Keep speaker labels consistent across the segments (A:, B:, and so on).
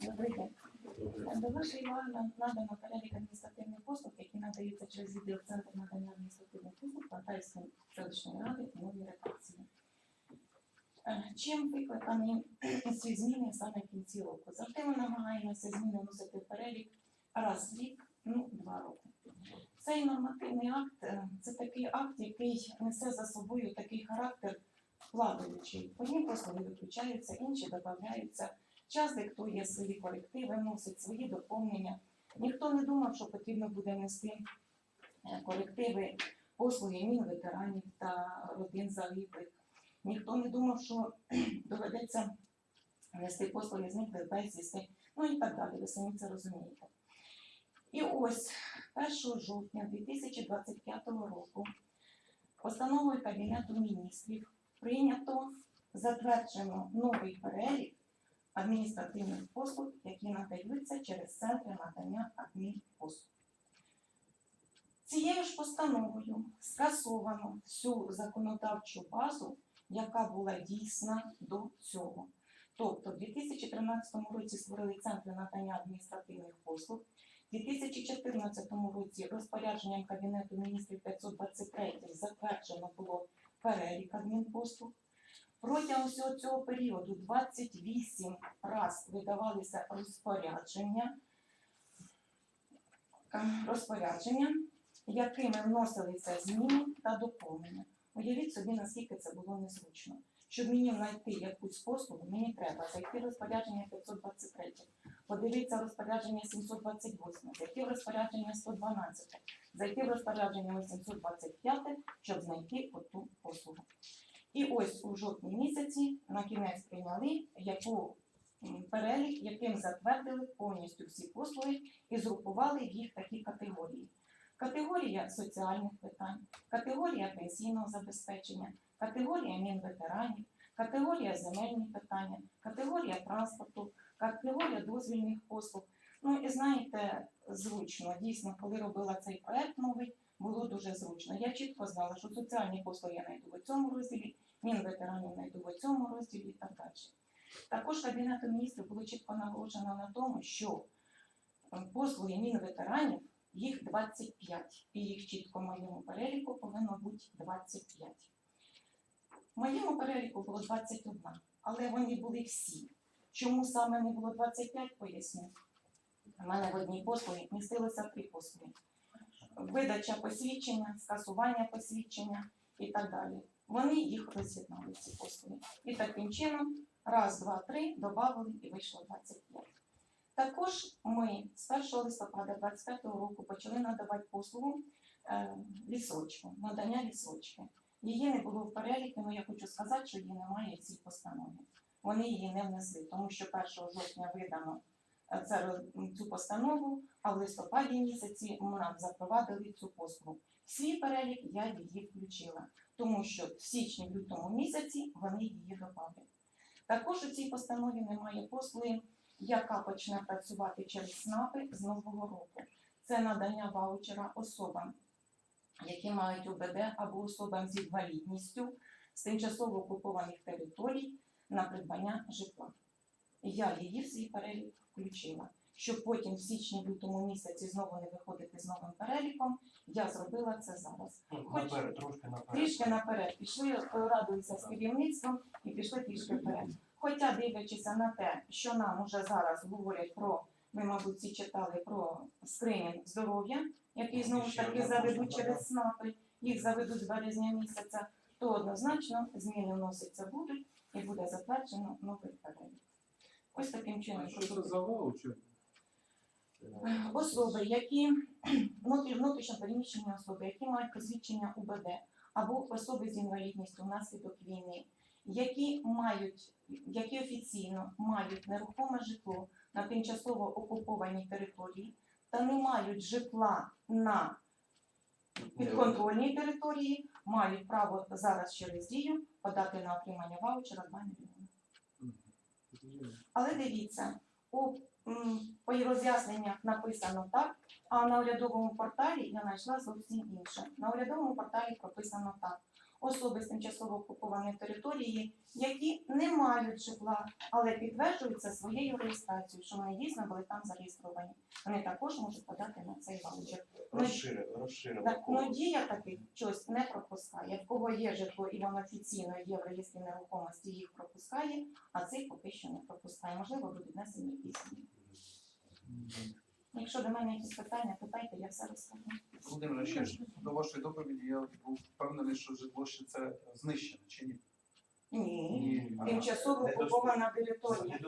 A: Добрий день. До вашої уваги надано перелік адміністративних послуг, які надаються через відділ Центр надання адміністративних послуг Полтавської селищної ради у новій редакції. Е, Чим викликані ці зміни саме в кінці року? Завжди ми намагаємося зміни вносити в перелік раз в рік, ну два роки. Цей нормативний акт е, це такий акт, який несе за собою такий характер вкладаючий. Одні послуги виключаються, інші додаються. Час диктує свої корективи, вносить свої доповнення. Ніхто не думав, що потрібно буде внести е, корективи послуги мін ветеранів та родин загиблих. Ніхто не думав, що доведеться внести послуги зниклих безвісти, ну і так далі. Ви самі це розумієте. І ось 1 жовтня 2025 року постановою Кабінету міністрів прийнято затверджено новий перелік адміністративних послуг, які надаються через центри надання адмінпослуг. Цією ж постановою скасовано всю законодавчу базу, яка була дійсна до цього. Тобто, в 2013 році створили центри надання адміністративних послуг, в 2014 році розпорядженням Кабінету міністрів 523 затверджено було перелік адмінпослуг. Протягом всього цього періоду 28 раз видавалися розпорядження, е, розпорядження, якими вносилися зміни та доповнення. Уявіть собі, наскільки це було незручно. Щоб мені знайти якусь послугу, мені треба зайти в розпорядження 523, подивитися розпорядження 728, зайти в розпорядження 112, зайти в розпорядження 825, щоб знайти оту послугу. І ось у жовтні місяці на кінець прийняли яку перелік, яким затвердили повністю всі послуги і згрупували їх такі категорії. Категорія соціальних питань, категорія пенсійного забезпечення, категорія мінветеранів, категорія земельні питання, категорія транспорту, категорія дозвільних послуг. Ну і знаєте, зручно, дійсно, коли робила цей проект новий, було дуже зручно. Я чітко знала, що соціальні послуги я знайду в цьому розділі, мінветеранів знайду в цьому розділі і так далі. Також Кабінетом міністрів було чітко наголошено на тому, що е, послуги мінветеранів їх 25, і їх чітко в моєму переліку повинно бути 25. В моєму переліку було 21, але вони були всі. Чому саме не було 25, поясню. У мене в одній послугі містилося три послуги. Видача посвідчення, скасування посвідчення і так далі. Вони їх роз'єднали, ці послуги. І таким чином, раз, два, три, додали і вийшло 25. Також ми з 1 листопада 2025 року почали надавати послугу е, лісочку, надання лісочки. Її не було в переліку, але я хочу сказати, що її немає в цій постанові. Вони її не внесли, тому що 1 жовтня видано е, цю постанову, а в листопаді місяці нам запровадили цю послугу. В свій перелік я її включила, тому що в січні-лютому місяці вони її додали. Також у цій постанові немає послуги, яка почне працювати через СНАПи з нового року. Це надання ваучера особам, які мають ОБД або особам з інвалідністю з тимчасово окупованих територій на придбання житла. Я її в свій перелік включила. Щоб потім в січні-лютому місяці знову не виходити з новим переліком, я зробила це зараз. Хоч-
B: Наперед, трошки наперед.
A: Трішки наперед пішли, е, радуються з керівництвом і пішли трішки вперед. Хоча дивлячися на те, що нам уже зараз говорять про, ви, мабуть, всі читали про скринінг здоров'я, який знову ж таки заведуть через. СНАПи, їх заведуть з березня місяця, то однозначно зміни вносяться будуть і буде затверджено новий перелік. Ось таким чином.
C: Що це за ваучер?
A: особи, які внутрі- внутрішньо переміщені особи, які мають посвідчення УБД, або особи з інвалідністю внаслідок війни, які мають, які офіційно мають нерухоме житло на тимчасово окупованій території та не мають житла на підконтрольній території, мають право зараз через дію подати на отримання ваучера 2 мільйони. Але дивіться, у по роз'ясненнях написано так, а на урядовому порталі я знайшла зовсім інше. На урядовому порталі прописано так. Особи з тимчасово окупованої території, які не мають житла, але підтверджуються своєю реєстрацією, що вони дійсно були там зареєстровані. Вони також можуть подати на цей ваучер.
C: Розшири, розширимо
A: Так, ну дія таких щось не пропускає. В кого є житло і воно офіційно є в реєстрі нерухомості, їх пропускає, а цих поки що не пропускає. Можливо, будуть внесені пісні. Якщо до мене якісь питання, питайте, я все розкажу.
D: Володимир, ще ж до вашої доповіді я був впевнений, що житло ще це знищене чи ні?
A: Ні,
C: Ні,
A: тимчасово окупована територія.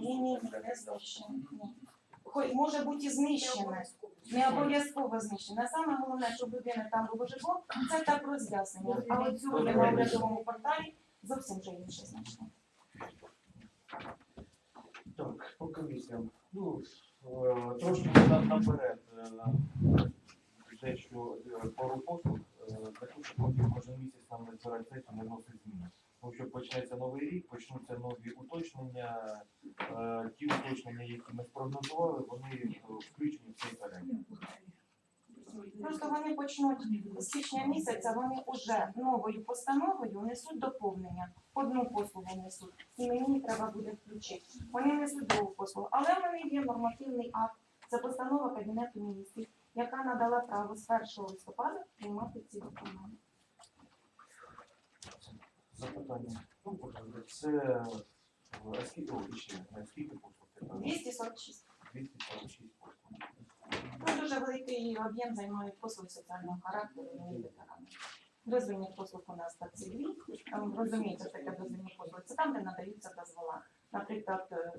A: Ні, ні, ні, не знищена. Ні. Хоч може бути і знищене, не обов'язково знищене. Саме головне, щоб у людини там було житло, це так роз'яснення. А от сьогодні на урядовому порталі зовсім вже інше значення.
C: Так, по комісіям. Ну, трошки наперед. е, Дещо е, пару послуг, е, для того, потім кожен місяць нам не збирати сесію, не вносити зміни. Тому що почнеться новий рік, почнуться нові уточнення. Е, Ті уточнення, які ми спрогнозували, вони е, включені в цей перелік.
A: Просто вони почнуть з січня місяця, вони вже новою постановою несуть доповнення. Одну послугу несуть. І мені треба буде включити. Вони несуть другу послугу. Але в мене є нормативний акт. Це постанова Кабінету міністрів, яка надала право з 1 листопада приймати ці документи.
C: Запитання. Ну, Це скільки, о, е, скільки послуг?
A: 246.
C: 246 послуг.
A: Ну, дуже великий об'єм займають послуги соціального характеру і ветерани. Дозвільні послуг у нас так. Там розумієте, що таке дозвільні послуги. Це там, де надаються дозвола. Наприклад, е,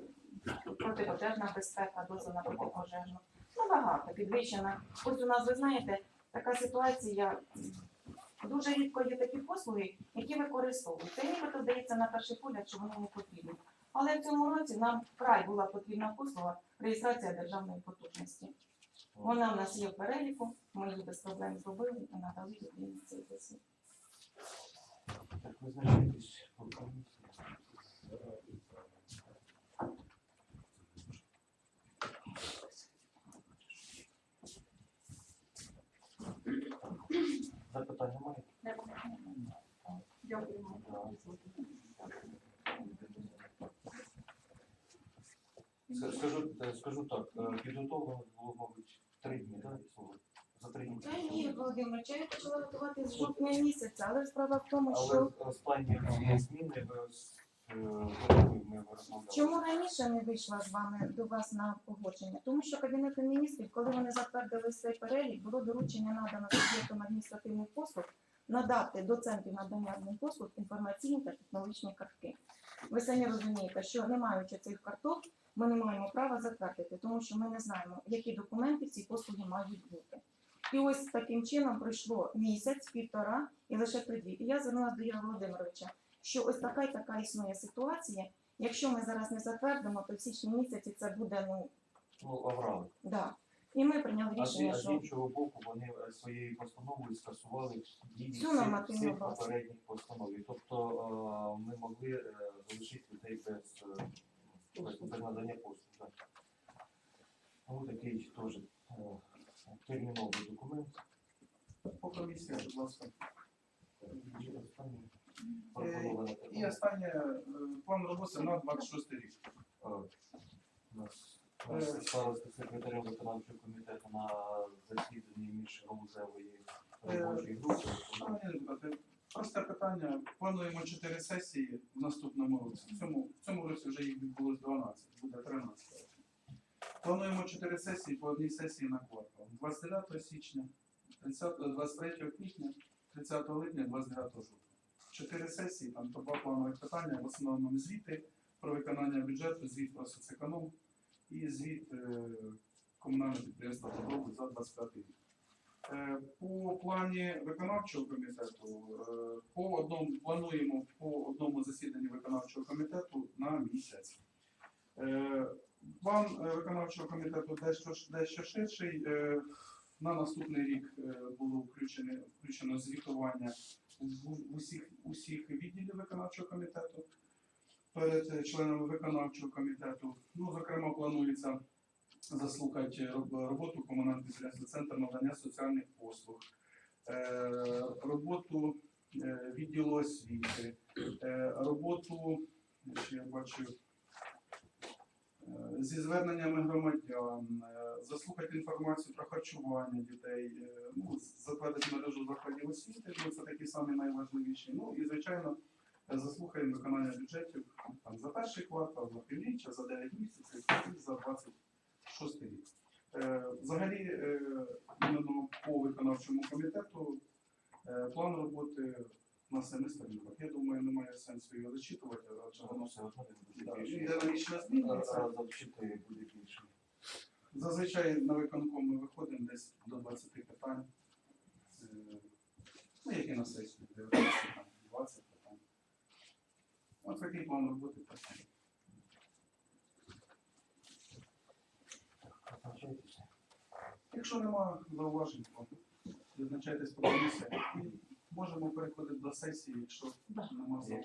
A: протипожежна безпека, дозвіл на протипожежну. Ну, багато, підвищена. Ось у нас, ви знаєте, така ситуація. Дуже рідко є такі послуги, які використовуються. І нібито здається на перший погляд, що вони не потрібні. Але в цьому році нам вкрай була потрібна послуга реєстрація державної потужності. Вона в нас є в переліку, ми її без проблем зробили і надали людині цей досвід.
C: Так, визначайтесь по комісії. Запитання маєте?
A: Дякую.
C: Ска- Скажу, е, скажу так, е, підготовлено було, мабуть, три дні, так? За три дні.
A: Та ні, Володимир, я почала готувати з жовтня місяця, але справа в тому,
C: Але
A: що
C: останні ці зміни е, ми розмовляли.
A: чому раніше не вийшла з вами до вас на погодження? Тому що Кабінет міністрів, коли вони затвердили цей перелік, було доручення надано суб'єктам адміністративних послуг надати до центрів надання адмінпослуг інформаційні та технологічні картки. Ви самі розумієте, що не маючи цих карток, ми не маємо права затвердити, тому що ми не знаємо, які документи ці послуги мають бути. І ось таким чином пройшло місяць, півтора і лише три дві. І я звернулася до Юрія Володимировича, що ось така і така існує ситуація. Якщо ми зараз не затвердимо, то в січні місяці це буде ну
C: Ну, аврали.
A: да. І ми прийняли
C: А з,
A: рішення,
C: а з
A: що
C: іншого боку, вони е, своєю постановою скасували дії
A: Всю
C: всіх,
A: нормативну
C: всіх
A: базу.
C: попередніх постанов. І Тобто е, ми могли е, залишити людей без, е, без, без надання послуг. Так. Ну, такий теж е, терміновий документ.
D: По комісії, будь ласка.
C: І останнє пропоноване
D: І останнє е, план роботи на 26 рік.
C: Е, У нас у нас староста секретаря виконавчого комітету на засіданні між галузевої робочої групи.
D: Шановні депутати, Просте питання. Плануємо 4 сесії в наступному році. В цьому, в цьому році вже їх відбулось 12, буде 13. Плануємо 4 сесії по одній сесії на квартал. 29 січня, 30, 23 квітня, 30 липня, 29 жовтня. Чотири сесії, там по два планових питання, в основному звіти про виконання бюджету, звіт про соцеконом і звіт е, комунального підприємства «Добробут» за 25 рік. Е, По плані виконавчого комітету е, по одному плануємо по одному засіданні виконавчого комітету на місяць. План виконавчого комітету дещо дещо ширший. На наступний рік було включено, включено звітування в усіх, усіх відділів виконавчого комітету перед членами виконавчого комітету. Ну, зокрема, планується заслухати роботу комунального підприємства Центр надання соціальних послуг, е, роботу е, відділу освіти, е, роботу, що я бачу, зі зверненнями громадян, заслухати інформацію про харчування дітей, ну, затвердити мережу закладів освіти, ну, це такі самі найважливіші. Ну і звичайно, заслухаємо виконання бюджетів там, за перший квартал, за півріччя, за 9 місяців і за 26 рік. Е, Взагалі, е, іменно по виконавчому комітету е, план роботи на семи сторінках. Я думаю, немає сенсу його зачитувати, адже
C: Воно все
D: динамічно змінюється. Зазвичай на виконком ми виходимо десь до 20 питань. Ну, які на сесії, 19, там, 20 питань. Ось такий план роботи працює. Якщо нема зауважень, то визначайтесь по комісії. Можемо переходити до сесії, якщо нема зауважень.